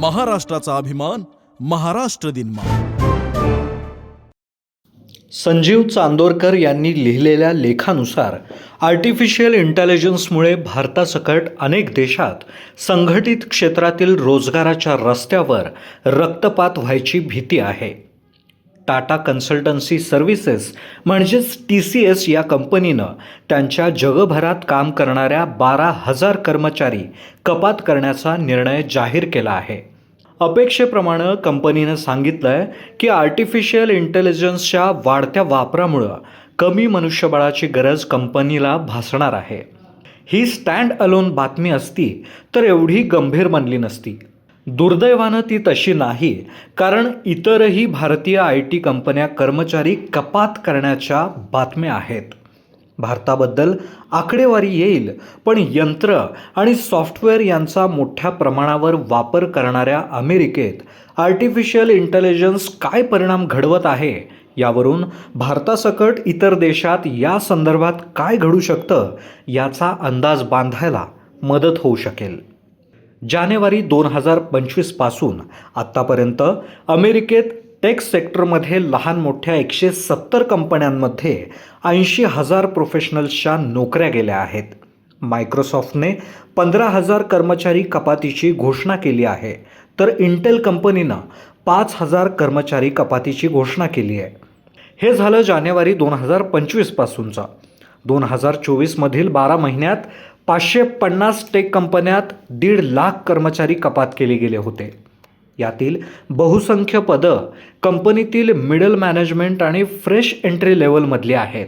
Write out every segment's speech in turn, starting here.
महाराष्ट्राचा अभिमान महाराष्ट्र दिनमा संजीव चांदोरकर यांनी लिहिलेल्या लेखानुसार आर्टिफिशियल इंटेलिजन्समुळे भारतासकट अनेक देशात संघटित क्षेत्रातील रोजगाराच्या रस्त्यावर रक्तपात व्हायची भीती आहे. टाटा कन्सल्टन्सी सर्व्हिसेस म्हणजेच टी सी एस या कंपनीनं त्यांच्या जगभरात काम करणाऱ्या बारा हजार कर्मचारी कपात करण्याचा निर्णय जाहीर केला आहे. अपेक्षेप्रमाणे कंपनीनं सांगितलं आहे की आर्टिफिशियल इंटेलिजन्सच्या वाढत्या वापरामुळं कमी मनुष्यबळाची गरज कंपनीला भासणार आहे. ही स्टँड अलोन बातमी असती तर एवढी गंभीर बनली नसती. दुर्दैवानं ती तशी नाही कारण इतरही भारतीय आय टी कंपन्या कर्मचारी कपात करण्याच्या बातम्या आहेत. भारताबद्दल आकडेवारी येईल पण यंत्र आणि सॉफ्टवेअर यांचा मोठ्या प्रमाणावर वापर करणाऱ्या अमेरिकेत आर्टिफिशियल इंटेलिजन्स काय परिणाम घडवत आहे यावरून भारतासकट इतर देशात या संदर्भात काय घडू शकतं याचा अंदाज बांधायला मदत होऊ शकेल. जानेवारी दोन हजार पंचवीसपासून आत्तापर्यंत अमेरिकेत टेक सेक्टरमध्ये लहान मोठ्या एकशे सत्तर कंपन्यांमध्ये ऐंशी हजार प्रोफेशनल्सच्या नोकऱ्या गेल्या आहेत. मायक्रोसॉफ्टने पंधरा हजार कर्मचारी कपातीची घोषणा केली आहे. तर इंटेल कंपनीनं पाच हजार कर्मचारी कपातीची घोषणा केली आहे. हे झालं जानेवारी दोन हजार पंचवीसपासूनचं दोन हजार चोवीसमधील बारा महिन्यात पाचशे पन्नास टेक कंपन्यात दीड लाख कर्मचारी कपात केले गेले होते. यातील बहुसंख्य पदं कंपनीतील मिडल मॅनेजमेंट आणि फ्रेश एंट्री लेवलमधली आहेत.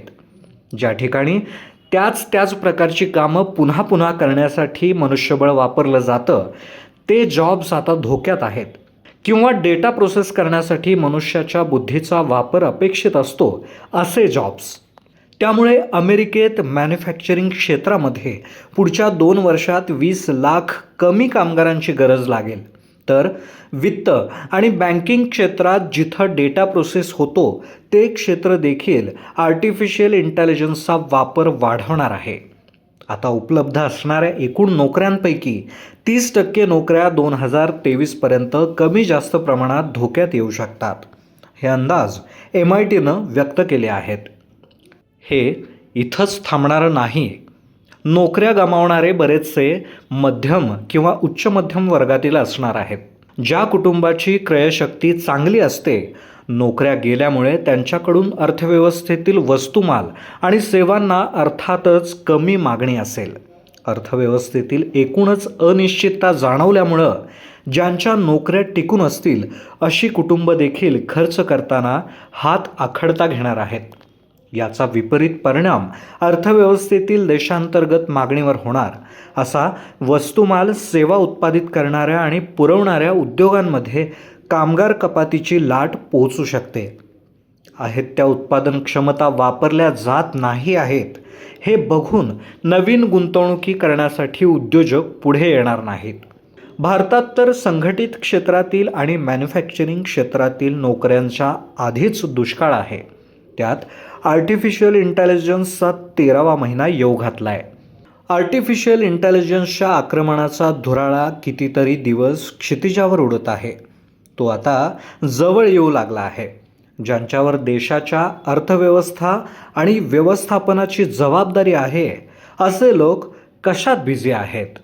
ज्या ठिकाणी त्याच त्याच प्रकारची कामं पुन्हा पुन्हा करण्यासाठी मनुष्यबळ वापरलं जातं ते जॉब्स आता धोक्यात आहेत. किंवा डेटा प्रोसेस करण्यासाठी मनुष्याच्या बुद्धीचा वापर अपेक्षित असतो असे जॉब्स त्यामुळे अमेरिकेत मॅन्युफॅक्चरिंग क्षेत्रामध्ये पुढच्या दोन वर्षात वीस लाख कमी कामगारांची गरज लागेल. तर वित्त आणि बँकिंग क्षेत्रात जिथं डेटा प्रोसेस होतो ते क्षेत्र देखील आर्टिफिशियल इंटेलिजन्सचा वापर वाढवणार आहे. आता उपलब्ध असणाऱ्या एकूण नोकऱ्यांपैकी तीस टक्के नोकऱ्या दोन हजार तेवीसपर्यंत कमी जास्त प्रमाणात धोक्यात येऊ शकतात. हे अंदाज एम आय टीनं व्यक्त केले आहेत. हे इथंच थांबणारं नाही. नोकऱ्या गमावणारे बरेचसे मध्यम किंवा उच्च मध्यम वर्गातील असणार आहेत. ज्या कुटुंबाची क्रयशक्ती चांगली असते नोकऱ्या गेल्यामुळे त्यांच्याकडून अर्थव्यवस्थेतील वस्तुमाल आणि सेवांना अर्थातच कमी मागणी असेल. अर्थव्यवस्थेतील एकूणच अनिश्चितता जाणवल्यामुळं ज्यांच्या नोकऱ्या टिकून असतील अशी कुटुंब देखील खर्च करताना हात आखडता घेणार आहेत. याचा विपरीत परिणाम अर्थव्यवस्थेतील देशांतर्गत मागणीवर होणार. असा वस्तुमाल सेवा उत्पादित करणाऱ्या आणि पुरवणाऱ्या उद्योगांमध्ये कामगार कपातीची लाट पोहोचू शकते. आहेत त्या उत्पादन क्षमता वापरल्या जात नाही आहेत. हे बघून नवीन गुंतवणुकी करण्यासाठी उद्योजक पुढे येणार नाहीत. भारतात तर संघटित क्षेत्रातील आणि मॅन्युफॅक्चरिंग क्षेत्रातील नोकऱ्यांच्या आधीच दुष्काळ आहे. त्यात आर्टिफिशियल इंटेलिजन्सचा तेरावा महिना येऊ घातला आहे आर्टिफिशियल इंटेलिजन्सच्या आक्रमणाचा धुराळा कितीतरी दिवस क्षितिजावर उडत आहे. तो आता जवळ येऊ लागला आहे. ज्यांच्यावर देशाच्या अर्थव्यवस्था आणि व्यवस्थापनाची जबाबदारी आहे असे लोक कशात बिझी आहेत?